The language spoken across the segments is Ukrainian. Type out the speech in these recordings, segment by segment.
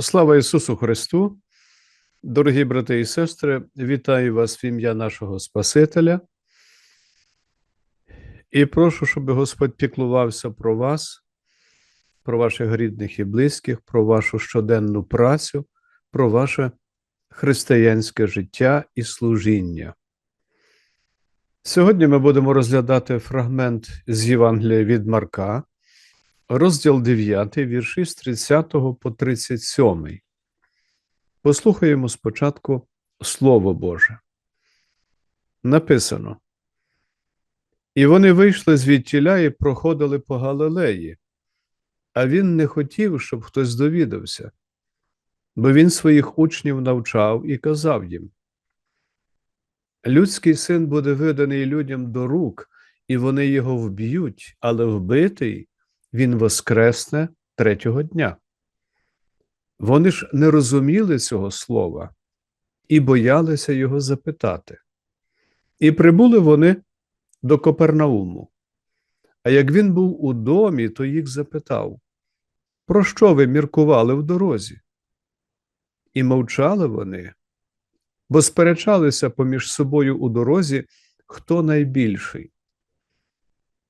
Слава Ісусу Христу! Дорогі брати і сестри, вітаю вас в ім'я нашого Спасителя. І прошу, щоб Господь піклувався про вас, про ваших рідних і близьких, про вашу щоденну працю, про ваше християнське життя і служіння. Сьогодні ми будемо розглядати фрагмент з Євангелія від Марка, розділ 9, вірші з 30 по 37. Послухаємо спочатку Слово Боже. Написано. І вони вийшли звідтіля і проходили по Галилеї, а він не хотів, щоб хтось довідався, бо він своїх учнів навчав і казав їм: Людський син буде виданий людям до рук, і вони його вб'ють, але вбитий він воскресне третього дня. Вони ж не розуміли цього слова і боялися його запитати. І прибули вони до Копернауму. А як він був у домі, то їх запитав, про що ви міркували в дорозі? І мовчали вони, бо сперечалися поміж собою у дорозі, хто найбільший.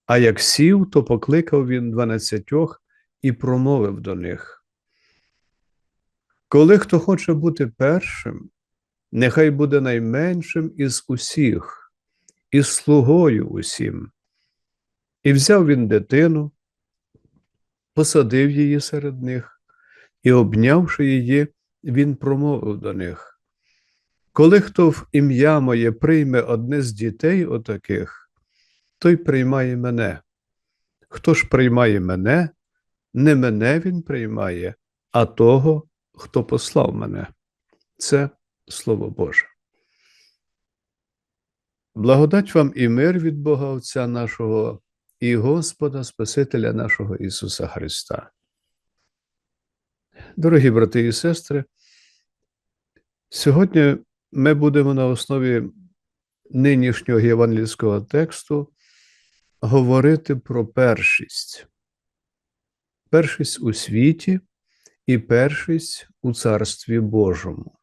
А як сів, то покликав він дванадцятьох і промовив до них. Коли хто хоче бути першим, нехай буде найменшим із усіх, і слугою усім. І взяв він дитину, посадив її серед них, і, обнявши її, він промовив до них. Коли хто в ім'я моє прийме одне з дітей отаких, той приймає мене. Хто ж приймає мене, не мене він приймає, а того, хто послав мене. Це Слово Боже. Благодать вам і мир від Бога Отця нашого і Господа Спасителя нашого Ісуса Христа. Дорогі брати і сестри, сьогодні ми будемо на основі нинішнього євангельського тексту говорити про першість. Першість у світі і першість у Царстві Божому.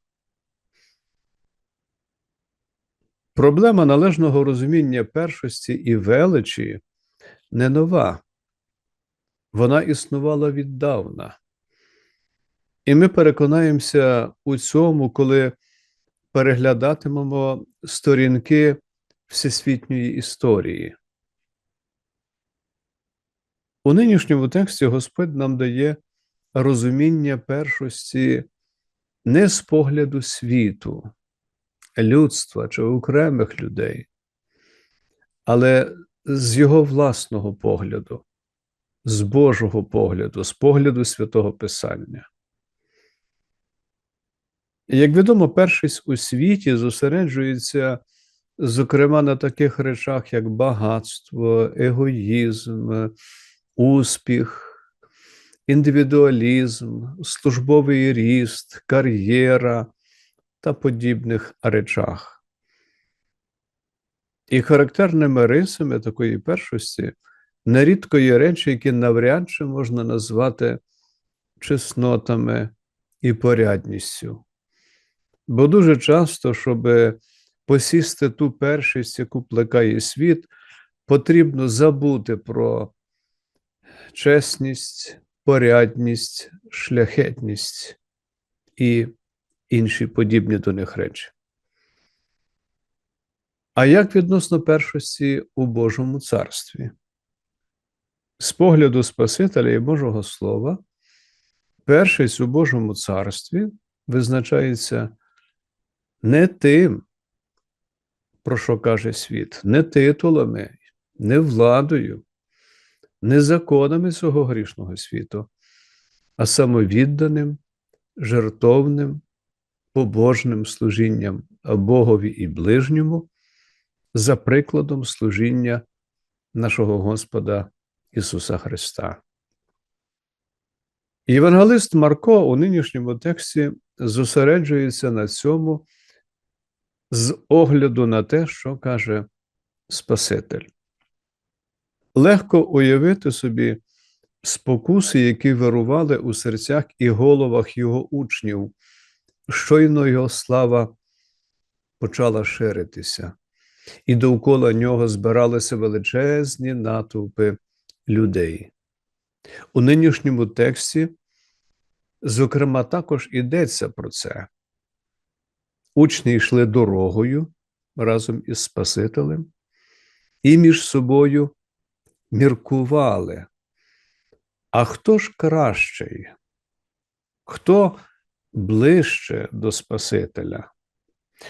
Проблема належного розуміння першості і величі не нова. Вона існувала віддавна. І ми переконаємося у цьому, коли переглядатимемо сторінки всесвітньої історії. У нинішньому тексті Господь нам дає розуміння першості не з погляду світу, людства чи окремих людей, але з його власного погляду, з Божого погляду, з погляду святого Писання. Як відомо, першість у світі зосереджується, зокрема, на таких речах, як багатство, егоїзм, успіх, індивідуалізм, службовий ріст, кар'єра та подібних речах. І характерними рисами такої першості нерідко є речі, які навряд чи можна назвати чеснотами і порядністю. Бо дуже часто, щоб посісти ту першість, яку плекає світ, потрібно забути про чесність, порядність, шляхетність і інші подібні до них речі. А як відносно першості у Божому царстві? З погляду Спасителя і Божого Слова, першість у Божому царстві визначається не тим, про що каже світ, не титулами, не владою, не законами цього грішного світу, а самовідданим, жертовним, побожним служінням Богові і ближньому за прикладом служіння нашого Господа Ісуса Христа. Євангелист Марко у нинішньому тексті зосереджується на цьому з огляду на те, що каже Спаситель. Легко уявити собі спокуси, які вирували у серцях і головах його учнів, щойно його слава почала ширитися, і довкола нього збиралися величезні натовпи людей. У нинішньому тексті, зокрема, також йдеться про це. Учні йшли дорогою разом із Спасителем і між собою міркували. А хто ж кращий? Хто ближче до Спасителя?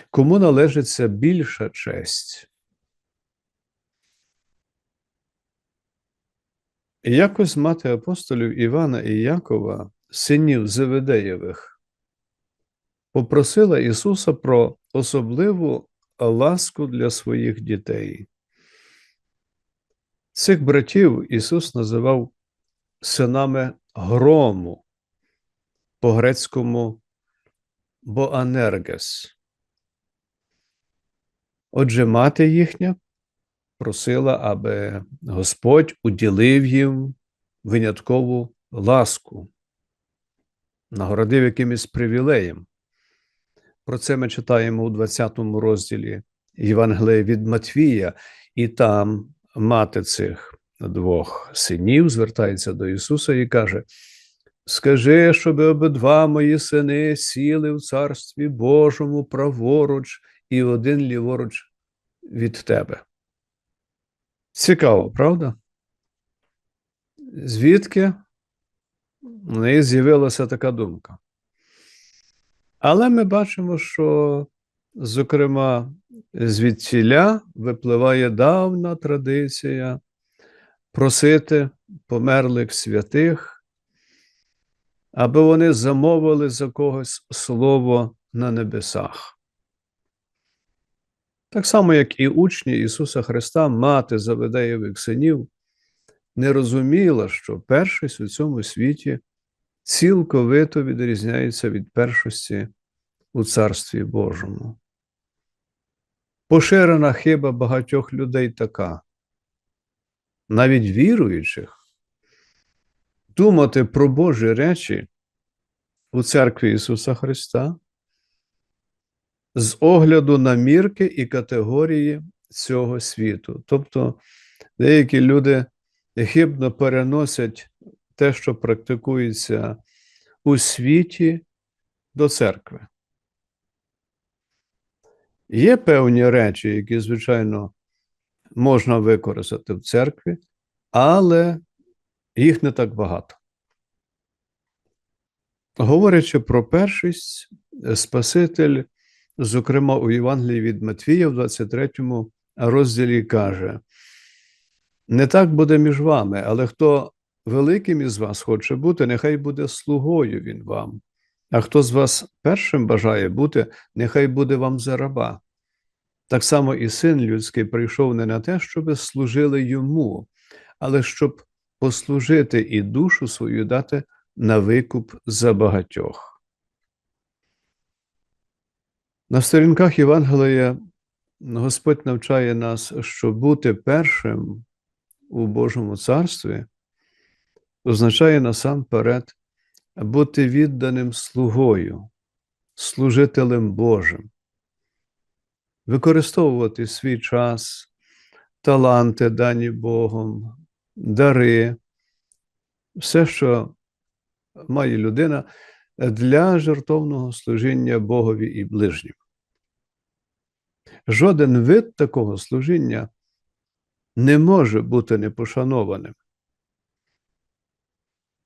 Кому належиться більша честь? Якось мати апостолів Івана і Якова, синів Зеведеєвих, попросила Ісуса про особливу ласку для своїх дітей. Цих братів Ісус називав синами грому, по грецькому Боанергес. Отже, мати їхня просила, аби Господь уділив їм виняткову ласку, нагородив якимось привілеєм. Про це ми читаємо у 20 розділі Євангелія від Матвія, і там мати цих двох синів звертається до Ісуса і каже: Скажи, щоб обидва мої сини сіли в Царстві Божому праворуч і один ліворуч від тебе. Цікаво, правда? Звідки в неї з'явилася така думка? Але ми бачимо, що, зокрема, звідтіля випливає давна традиція просити померлих святих, аби вони замовили за когось слово на небесах. Так само, як і учні Ісуса Христа, мати Заведеєвих синів, не розуміла, що першість у цьому світі цілковито відрізняється від першості у Царстві Божому. Поширена хиба багатьох людей така, навіть віруючих, думати про Божі речі у церкві Ісуса Христа з огляду на мірки і категорії цього світу. Тобто деякі люди хибно переносять те, що практикується у світі до церкви. Є певні речі, які, звичайно, можна використати в церкві, але їх не так багато. Говорячи про першість, Спаситель зокрема у Євангелії від Матвія, в 23 розділі каже: не так буде між вами, але хто великим із вас хоче бути, нехай буде слугою він вам. А хто з вас першим бажає бути, нехай буде вам за раба. Так само і син людський прийшов не на те, щоб служили йому, але щоб послужити і душу свою дати на викуп за багатьох. На сторінках Євангелія Господь навчає нас, що бути першим у Божому царстві означає насамперед бути відданим слугою, служителем Божим, використовувати свій час, таланти, дані Богом, дари, все, що має людина для жертовного служіння Богові і ближнім. Жоден вид такого служіння не може бути непошанованим.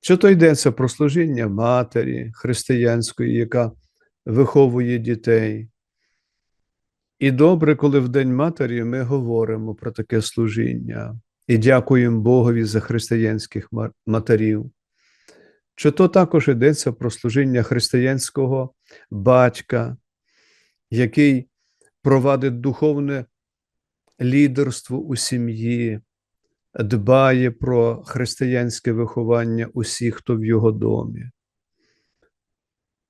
Чи то йдеться про служіння матері християнської, яка виховує дітей. І добре, коли в День Матері ми говоримо про таке служіння і дякуємо Богові за християнських матерів. Чи то також йдеться про служіння християнського батька, який провадить духовне лідерство у сім'ї, дбає про християнське виховання усіх, хто в його домі.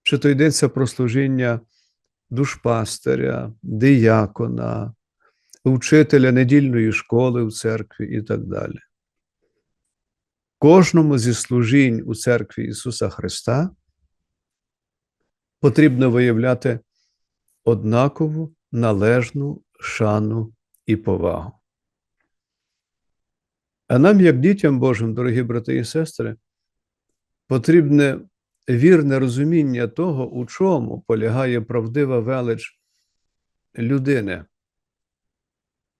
Чи то йдеться про служіння душпастиря, диякона, вчителя недільної школи в церкві і так далі. кожному зі служінь у церкві Ісуса Христа потрібно виявляти однакову належну шану і повагу. А нам, як дітям Божим, дорогі брати і сестри, потрібне вірне розуміння того, у чому полягає правдива велич людини,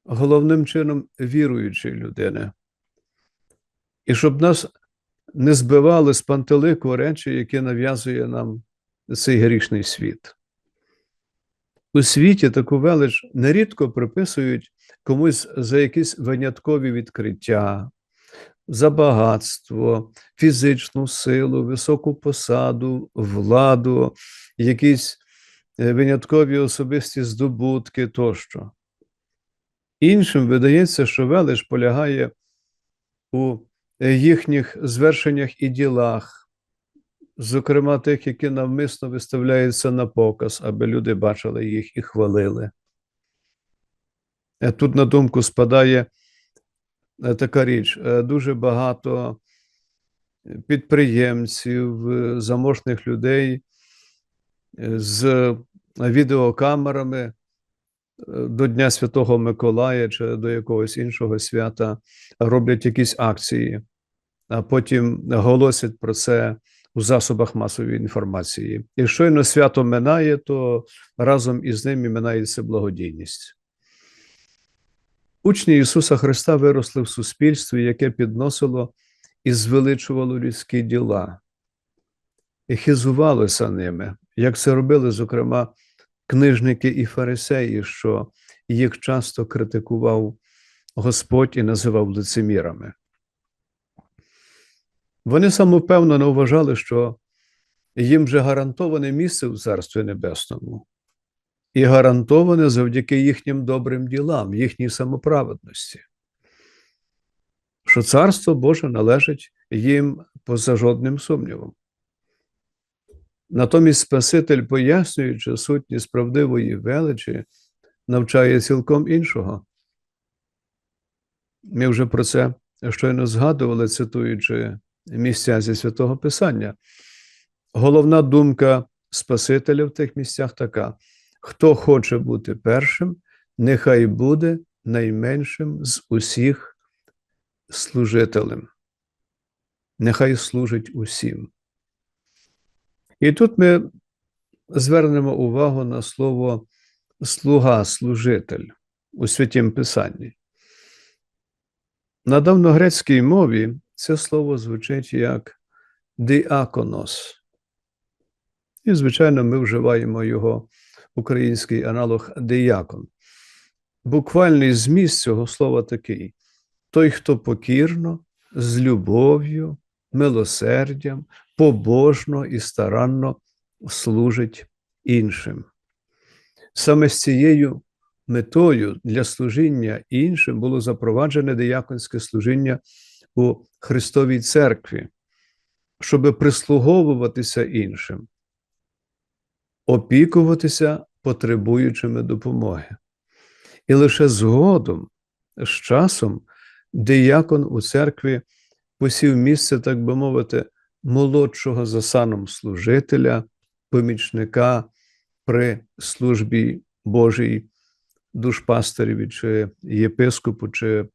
головним чином віруючої людини. І щоб нас не збивали з пантелику речі, які нав'язує нам цей грішний світ. У світі таку велич нерідко приписують комусь за якісь виняткові відкриття, за багатство, фізичну силу, високу посаду, владу, якісь е, виняткові особисті здобутки тощо. Іншим видається, що велич полягає у їхніх звершеннях і ділах, зокрема тих, які навмисно виставляються на показ, аби люди бачили їх і хвалили. Е, Тут на думку спадає е, така річ: е, дуже багато підприємців, заможних людей з відеокамерами до Дня Святого Миколая чи до якогось іншого свята роблять якісь акції, а потім голосять про це у засобах масової інформації. І щойно свято минає, то разом із ним і минається благодійність. Учні Ісуса Христа виросли в суспільстві, яке підносило і звеличувало людські діла, і хизувалося ними, як це робили, зокрема, книжники і фарисеї, що їх часто критикував Господь і називав лицемірами. Вони самовпевнено вважали, що їм вже гарантоване місце в Царстві Небесному, і гарантоване завдяки їхнім добрим ділам, їхній самоправедності, що Царство Боже належить їм поза жодним сумнівом. Натомість Спаситель, пояснюючи сутність правдивої величі, навчає цілком іншого. Ми вже про це щойно згадували, цитуючи місця зі святого Писання. Головна думка Спасителя в тих місцях така: хто хоче бути першим, нехай буде найменшим з усіх служителем. Нехай служить усім. І тут ми звернемо увагу на слово слуга, служитель у святім Писанні. На давногрецькій мові це слово звучить як діаконос. І, звичайно, ми вживаємо його український аналог діякон. Буквальний зміст цього слова такий: той, хто покірно, з любов'ю, милосердям, побожно і старанно служить іншим. Саме з цією метою для служіння іншим було запроваджене дияконське служіння у Христовій церкві, щоб прислуговуватися іншим, опікуватися потребуючими допомоги. І лише згодом, з часом, диякон у церкві посів місце, так би мовити, молодшого за саном служителя, помічника при службі Божій душпастереві, чи єпископу, чи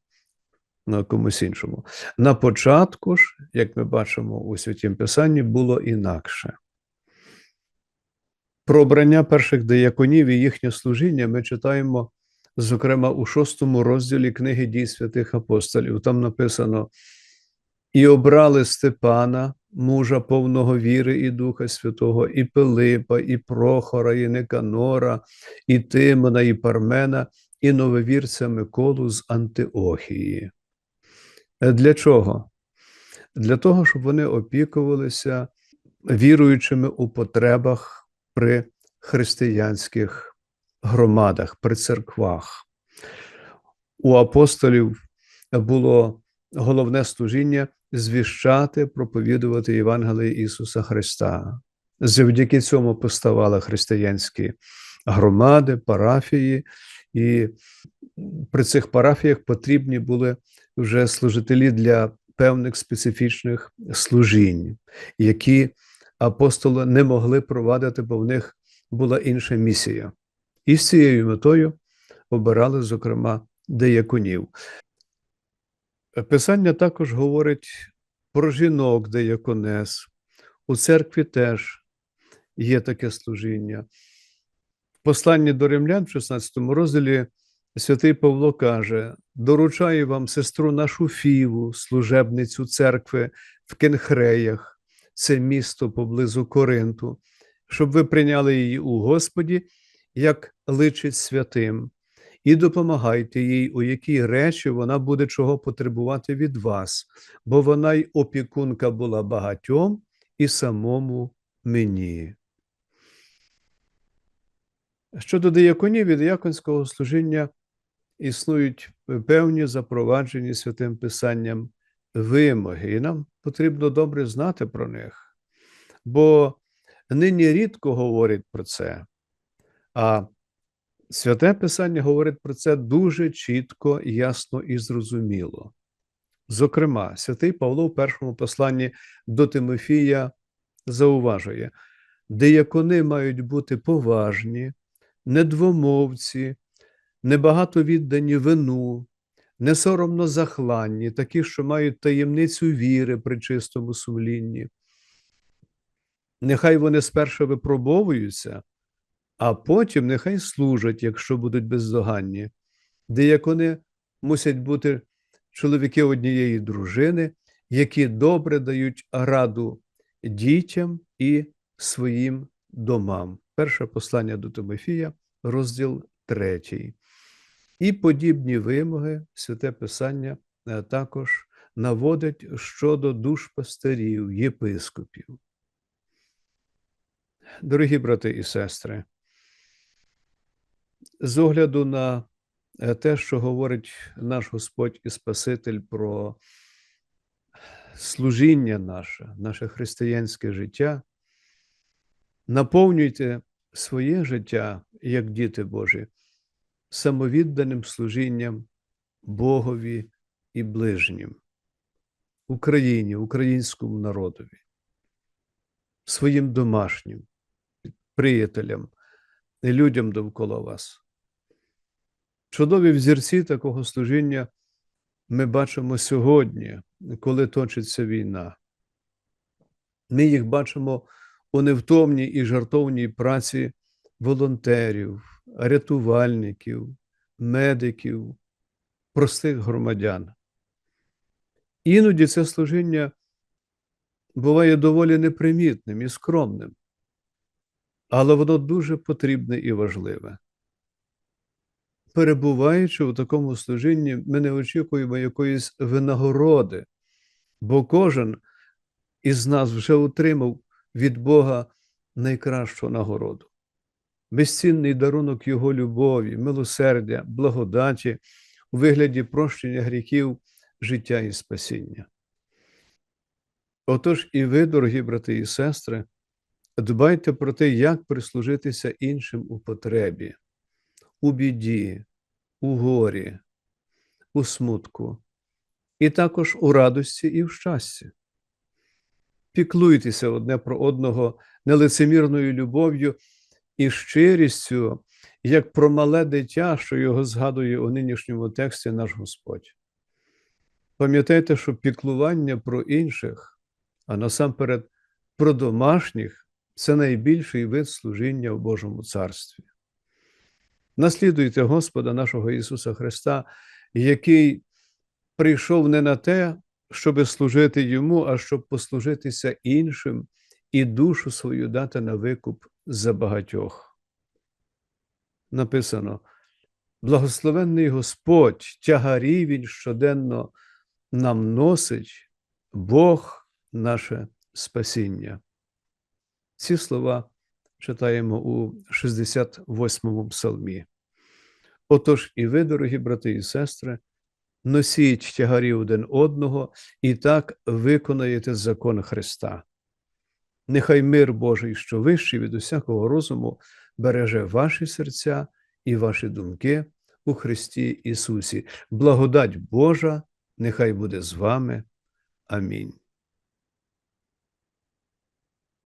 на комусь іншому. На початку ж, як ми бачимо у Святім Писанні, було інакше. Про обрання перших дияконів і їхнє служіння ми читаємо, зокрема, у шостому розділі книги дій святих апостолів. Там написано: і обрали Степана, мужа повного віри і Духа Святого, і Пилипа, і Прохора, і Никанора, і Тимона, і Пармена, і нововірця Миколу з Антиохії. Для чого? Для того, щоб вони опікувалися віруючими у потребах при християнських громадах, при церквах. У апостолів було головне служіння звіщати, проповідувати Євангеліє Ісуса Христа. Завдяки цьому поставали християнські громади, парафії, і при цих парафіях потрібні були вже служителі для певних специфічних служінь, які апостоли не могли провадити, бо в них була інша місія. І з цією метою обирали, зокрема, деяконів. Писання також говорить про жінок деяконес. У церкві теж є таке служіння. В посланні до римлян, в 16 розділі, святий Павло каже: доручаю вам сестру нашу Фіву, служебницю церкви в Кенхреях, це місто поблизу Коринту, щоб ви прийняли її у Господі, як личить святим, і допомагайте їй, у якій речі вона буде чого потребувати від вас, бо вона й опікунка була багатьом і самому мені. Щодо дияконів і дияконського служіння існують певні запроваджені святим Писанням вимоги, і нам потрібно добре знати про них, бо нині рідко говорять про це, а святе Писання говорить про це дуже чітко, ясно і зрозуміло. Зокрема, святий Павло в першому посланні до Тимофія зауважує, деякони мають бути поважні, недвомовці, небагато віддані вину, несоромно захланні, такі, що мають таємницю віри при чистому сумлінні. Нехай вони спершу випробовуються, а потім нехай служать, якщо будуть бездоганні. Деякони мусять бути чоловіки однієї дружини, які добре дають раду дітям і своїм домам. Перше послання до Тимофія, розділ 3. І подібні вимоги святе Писання е, також наводить щодо душ пастирів, єпископів. Дорогі брати і сестри, з огляду на е, те, що говорить наш Господь і Спаситель про служіння наше, наше християнське життя, наповнюйте своє життя, як діти Божі, самовідданим служінням Богові і ближнім, Україні, українському народові, своїм домашнім, приятелям, людям довкола вас. Чудові взірці такого служіння ми бачимо сьогодні, коли точиться війна. Ми їх бачимо у невтомній і жартовній праці волонтерів, рятувальників, медиків, простих громадян. Іноді це служіння буває доволі непримітним і скромним, але воно дуже потрібне і важливе. Перебуваючи у такому служінні, ми не очікуємо якоїсь винагороди, бо кожен із нас вже отримав від Бога найкращу нагороду, безцінний дарунок Його любові, милосердя, благодаті у вигляді прощення гріхів, життя і спасіння. Отож, і ви, дорогі брати і сестри, дбайте про те, як прислужитися іншим у потребі, у біді, у горі, у смутку, і також у радості і в щасті піклуйтеся одне про одного нелицемірною любов'ю і щирістю, як про мале дитя, що його згадує у нинішньому тексті наш Господь. Пам'ятайте, що піклування про інших, а насамперед про домашніх це найбільший вид служіння в Божому Царстві. Наслідуйте Господа нашого Ісуса Христа, який прийшов не на те, щоб служити йому, а щоб послужитися іншим і душу свою дати на викуп за багатьох. Написано: благословенний Господь, тягарі Він щоденно нам носить Бог наше спасіння. Ці слова читаємо у 68-му псалмі. Отож, і ви, дорогі брати і сестри, носіть тягарі один одного і так виконаєте закон Христа. Нехай мир Божий, що вищий від усякого розуму, береже ваші серця і ваші думки у Христі Ісусі. Благодать Божа, нехай буде з вами. Амінь.